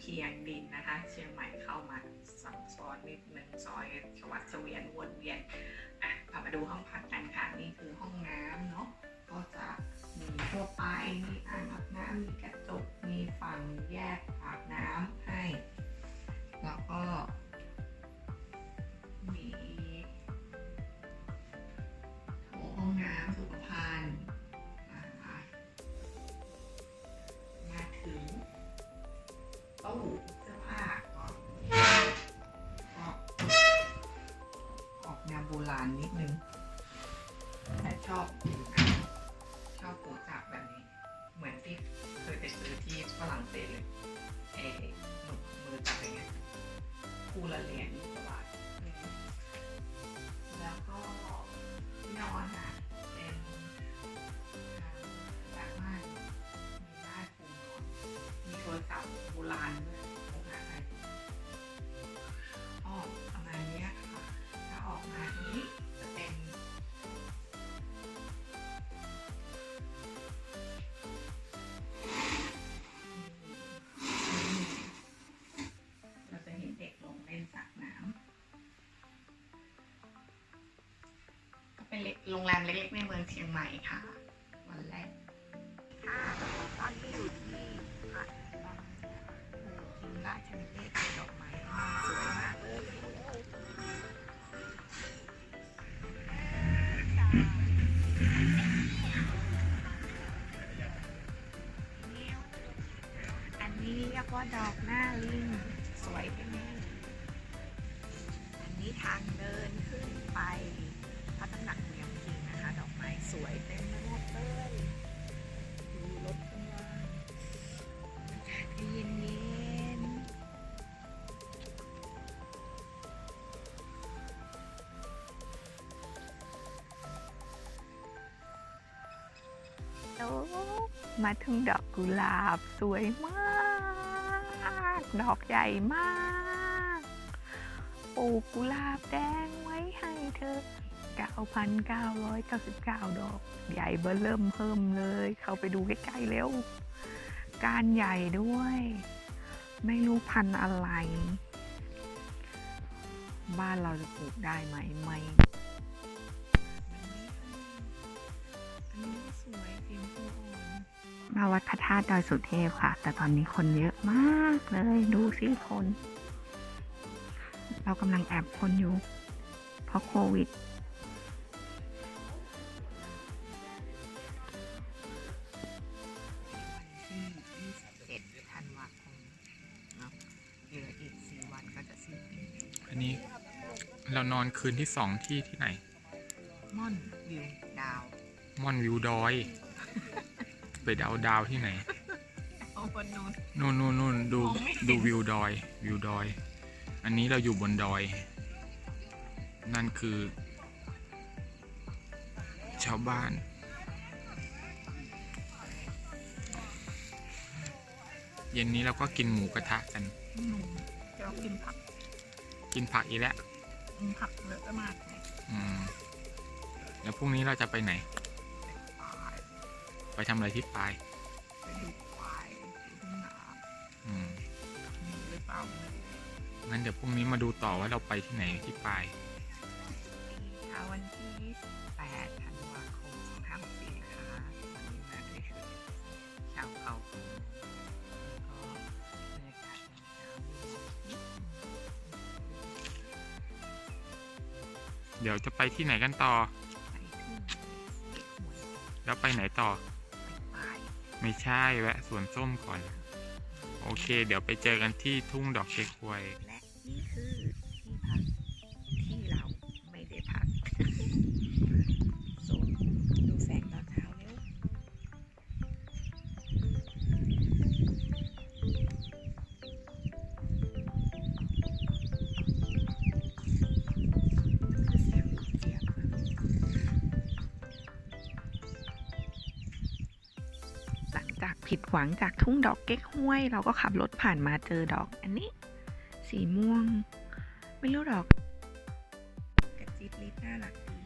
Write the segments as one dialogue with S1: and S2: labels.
S1: เพียงดินนะคะ เชียงใหม่เข้ามาสับซ้อนนิดหนึ่งซอยสวัสดิ์เวียนวนเวียนอะพามาดูห้องพักกันค่ะนี่คือห้องน้ำเนาะก็จะมีทั่วไปมีอ่างอาบน้ำมีกระจกมีฝั่งแยกอาบน้ำให้ แล้วก็ี่ยมีสบาทแล้วก็ที่นอนอะเป็นแบบม่านมีได้ปูนอนมีโทรศัพท์โบราณด้วย แรมเล็กๆ ในเมืองเชียงใหม่ค่ะ วันแรกค่ะตอนนี้อยู่ที่หาดหินราชนิเวศดอกไม้สวยมากเลยอันนี้เรียกว่าดอกหน้าลิงสวยใช่ไหมอันนี้ทางเดินขึ้นไป สวยเต็มไปหมดเลยดูรถข้างล่างอากาศเย็นเย็นๆโอ้มาถึงดอกกุหลาบสวยมาก ดอกใหญ่มาก ปลูกกุหลาบแดงไว้ให้เธอ 9,999 ดอก ใหญ่เบอร์เริ่มเพิ่มเลย เข้าไปดูใกล้ๆเร็วการใหญ่ด้วย ไม่รู้พันธุ์อะไร บ้านเราจะปลูกได้ไหมไม่อันนี้สวยสีชมพูมาวัดพระธาตุดอยสุเทพค่ะ แต่ตอนนี้คนเยอะมากเลย ดูสิคน เรากำลังแอบคนอยู่ เพราะโควิด นนี้ เรา
S2: นอนคืนที่สองที่ที่ไหน
S1: ม่อนวิวดาว
S2: ม่อนวิวดอย ไปดาวดาวที่ไหน
S1: เอาบนนู้น
S2: นู่นนู่นนู่นดู
S1: มองไม่เห็น
S2: ดูวิวดอยวิวดอย อันนี้เราอยู่บนดอย นั่นคือ ชาวบ้าน เย็นนี้เราก็กินหมูกระทะกัน
S1: อืมจะกินผัก
S2: กินผักอีกแล้ว
S1: กินผักเยอะมากเลย
S2: อืมแล้วพรุ่งนี้เราจะไปไหน
S1: ปลาย
S2: ไปทำอะไรที่ปลาย
S1: ไปดูควายดูทุ่งนา
S2: อืม
S1: มีหรือเปล่า
S2: งั้นเดี๋ยวพรุ่งนี้มาดูต่อว่าเราไปที่ไหนที่ปลาย
S1: เดี๋ยว
S2: จะไปที่ไหนกันต่อ
S1: ไปทุ่งเก็บหวย
S2: แล้วไปไหนต่อ
S1: ไป
S2: ไม่ใช่แวะสวนส้มก่อน โอเค เดี๋ยวไปเจอกันที่ทุ่งดอกเช็คฮวย
S1: และนี่คือ ผิดหวังจากทุ่งดอกเก๊กห้วย เราก็ขับรถผ่านมาเจอดอก อันนี้ สีม่วง ไม่รู้ดอกกระจิบลิบน่ารักดี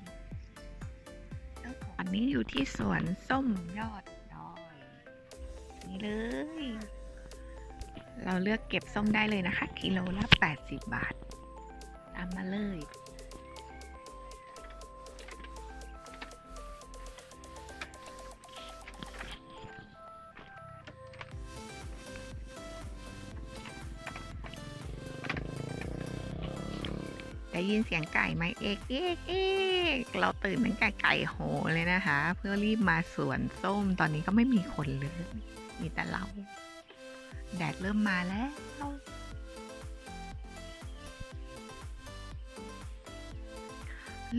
S1: เจ้าของอันนี้อยู่ที่สวนส้มยอดดอยนี่เลย เราเลือกเก็บส้มได้เลยนะคะ กิโลละ 80 บาทตามมาเลย ได้ยินเสียงไก่ไหมเอกเอกเอกเราตื่นตั้งแต่ไก่โหเลยนะคะ เพื่อรีบมาสวนส้มตอนนี้ก็ไม่มีคนเลยมีแต่เรา แดดเริ่มมาแล้ว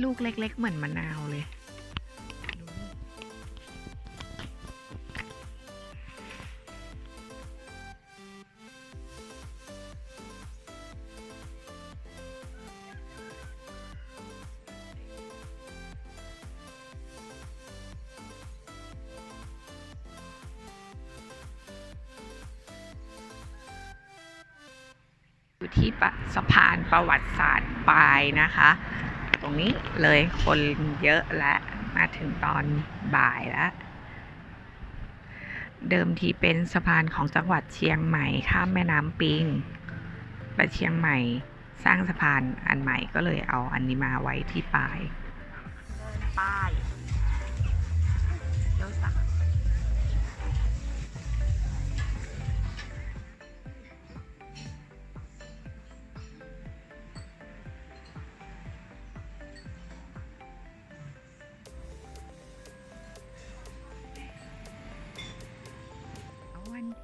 S1: ลูกเล็ก ๆ เหมือนมะนาวเลย ที่สะพานประวัติศาสตร์ปลายนะคะ ตรงนี้เลยคนเยอะและมาถึงตอนบ่ายแล้ว เดิมทีเป็นสะพานของจังหวัดเชียงใหม่ข้ามแม่น้ำปิงไปเชียงใหม่สร้างสะพานอันใหม่ก็เลยเอาอันนี้มาไว้ที่ปลายป้าย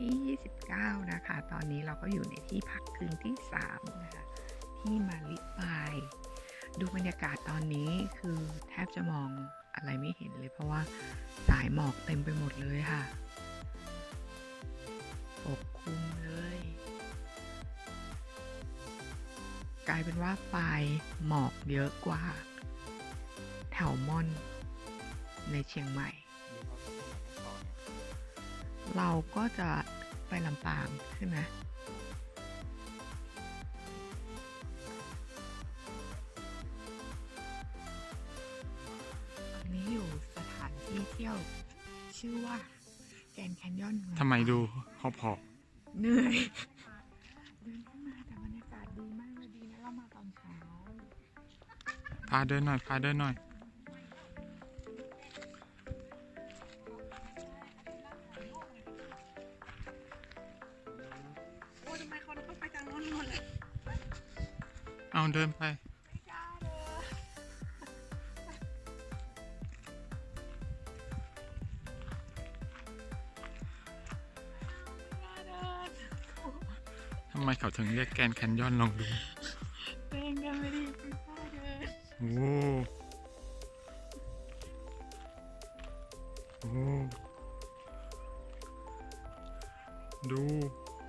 S1: ที่ 29 นะคะ ตอนนี้เราก็อยู่ในที่พักคืนที่ 3 นะคะ ที่มาลิปาย ดูบรรยากาศตอนนี้คือแทบจะมองอะไรไม่เห็นเลย เพราะว่าสายหมอกเต็มไปหมดเลยค่ะ ปกคลุมเลย กลายเป็นว่าปลายหมอกเยอะกว่า แถวม่อนในเชียงใหม่ เราก็จะไปลำปางใช่ไหมตอนนี้อยู่สถานที่เที่ยวชื่อว่าแกนแคนยอน
S2: ทำไมดูหอบหอบ
S1: เหนื่อยเดินเข้ามาแต่บรรยากาศดีมากเลยดีนะเรามาตอนเช้า
S2: พาเดินหน่อย พาเดินหน่อย
S1: เอา
S2: เดินไป ทำไมเขาถึงเรียกแกนแคนยอนลองดู
S1: เดินกันไม่ดีไม่กล้าเดิน
S2: โอ้โอ้ดู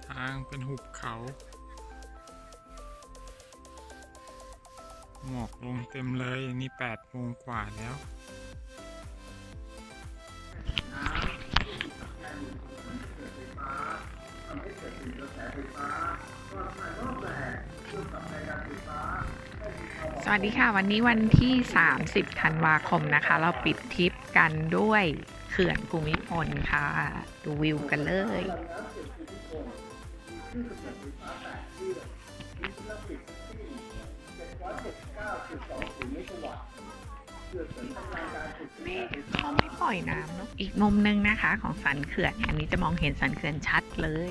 S2: ทางเป็นหุบเขา หมอกลงเต็มเลยนี่แปดโมงกว่าแล้ว
S1: สวัสดีค่ะ วันนี้วันที่ 30 ธันวาคมนะคะ เราปิดทริปกันด้วยเขื่อนภูมิพลค่ะ ดูวิวกันเลย ไม่เขาไม่ปล่อยน้ำเนาะอีกมุมหนึงนะคะ ของสันเขื่อน อันนี้จะมองเห็นสันเขื่อนชัดเลย